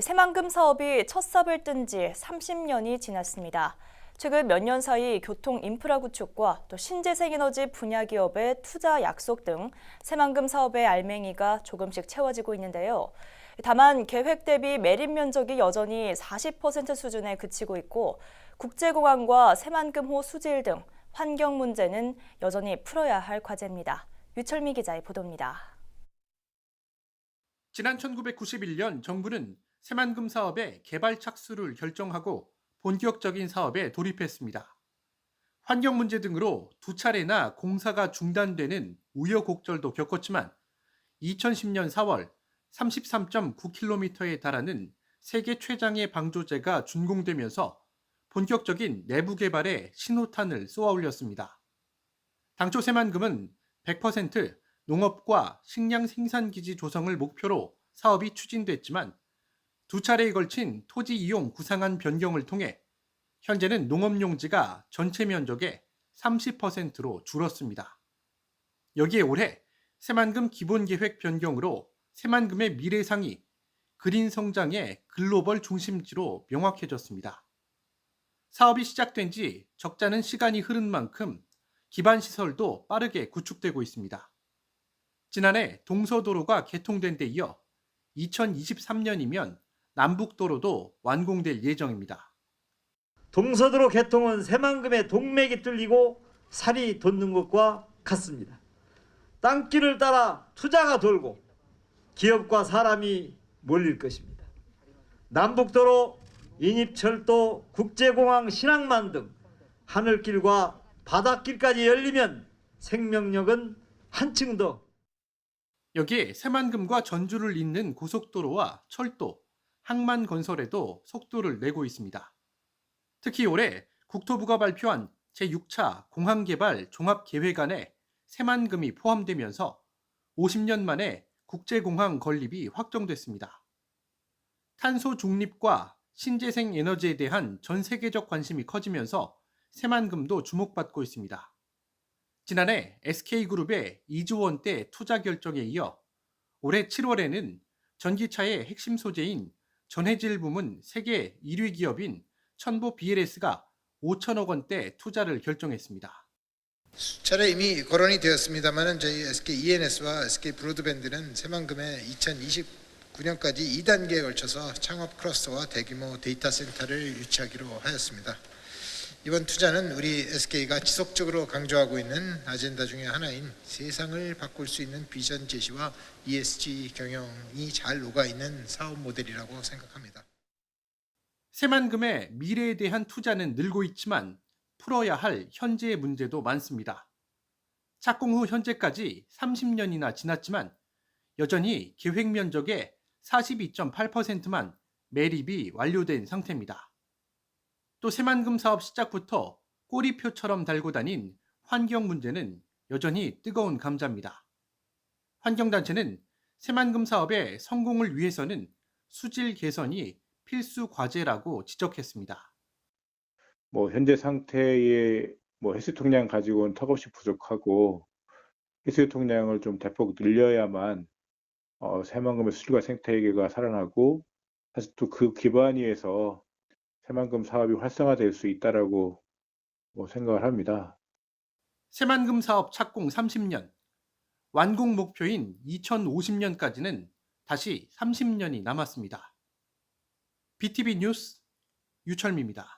새만금 사업이 첫 삽을 뜬 지 30년이 지났습니다. 최근 몇 년 사이 교통 인프라 구축과 또 신재생 에너지 분야 기업의 투자 약속 등 새만금 사업의 알맹이가 조금씩 채워지고 있는데요. 다만 계획 대비 매립 면적이 여전히 40% 수준에 그치고 있고 국제공항과 새만금호 수질 등 환경 문제는 여전히 풀어야 할 과제입니다. 유철미 기자의 보도입니다. 지난 1991년 정부는 새만금 사업의 개발 착수를 결정하고 본격적인 사업에 돌입했습니다. 환경 문제 등으로 두 차례나 공사가 중단되는 우여곡절도 겪었지만 2010년 4월 33.9km에 달하는 세계 최장의 방조제가 준공되면서 본격적인 내부 개발에 신호탄을 쏘아 올렸습니다. 당초 새만금은 100% 농업과 식량 생산기지 조성을 목표로 사업이 추진됐지만 두 차례에 걸친 토지 이용 구상안 변경을 통해 현재는 농업용지가 전체 면적의 30%로 줄었습니다. 여기에 올해 새만금 기본계획 변경으로 새만금의 미래상이 그린 성장의 글로벌 중심지로 명확해졌습니다. 사업이 시작된 지 적잖은 시간이 흐른 만큼 기반 시설도 빠르게 구축되고 있습니다. 지난해 동서도로가 개통된 데 이어 2023년이면 남북도로도 완공될 예정입니다. 동서도로 개통은 새만금의 동맥이 뚫리고 살이 돋는 것과 같습니다. 땅길을 따라 투자가 돌고 기업과 사람이 몰릴 것입니다. 남북도로, 인입철도, 국제공항, 신항만 등 하늘길과 바닷길까지 열리면 생명력은 한층 더 여기에 새만금과 전주를 잇는 고속도로와 철도, 항만 건설에도 속도를 내고 있습니다. 특히 올해 국토부가 발표한 제6차 공항개발 종합계획안에 새만금이 포함되면서 50년 만에 국제공항 건립이 확정됐습니다. 탄소 중립과 신재생 에너지에 대한 전 세계적 관심이 커지면서 새만금도 주목받고 있습니다. 지난해 SK그룹의 2조 원대 투자 결정에 이어 올해 7월에는 전기차의 핵심 소재인 전해질 부문 세계 1위 기업인 천보 BLS가 5천억 원대 투자를 결정했습니다. 수차례 이미 거론이 되었습니다만은 저희 SK ENS와 SK 브로드밴드는 새만금에 2029년까지 2단계에 걸쳐서 창업 클러스터와 대규모 데이터 센터를 유치하기로 하였습니다. 이번 투자는 우리 SK가 지속적으로 강조하고 있는 아젠다 중의 하나인 세상을 바꿀 수 있는 비전 제시와 ESG 경영이 잘 녹아 있는 사업 모델이라고 생각합니다. 새만금의 미래에 대한 투자는 늘고 있지만 풀어야 할 현재의 문제도 많습니다. 착공 후 현재까지 30년이나 지났지만 여전히 계획 면적의 42.8%만 매립이 완료된 상태입니다. 또 새만금 사업 시작부터 꼬리표처럼 달고 다닌 환경 문제는 여전히 뜨거운 감자입니다. 환경단체는 새만금 사업의 성공을 위해서는 수질 개선이 필수 과제라고 지적했습니다. 뭐 현재 상태의 뭐 해수 통량 가지고는 턱없이 부족하고 해수 통량을 좀 대폭 늘려야만 어, 새만금의 수질과 생태계가 살아나고 사실 또 그 기반 위에서 새만금 사업이 활성화될 수 있다라고 뭐 생각을 합니다. 새만금 사업 착공 30년, 완공 목표인 2050년까지는 다시 30년이 남았습니다. BTV 뉴스 유철미입니다.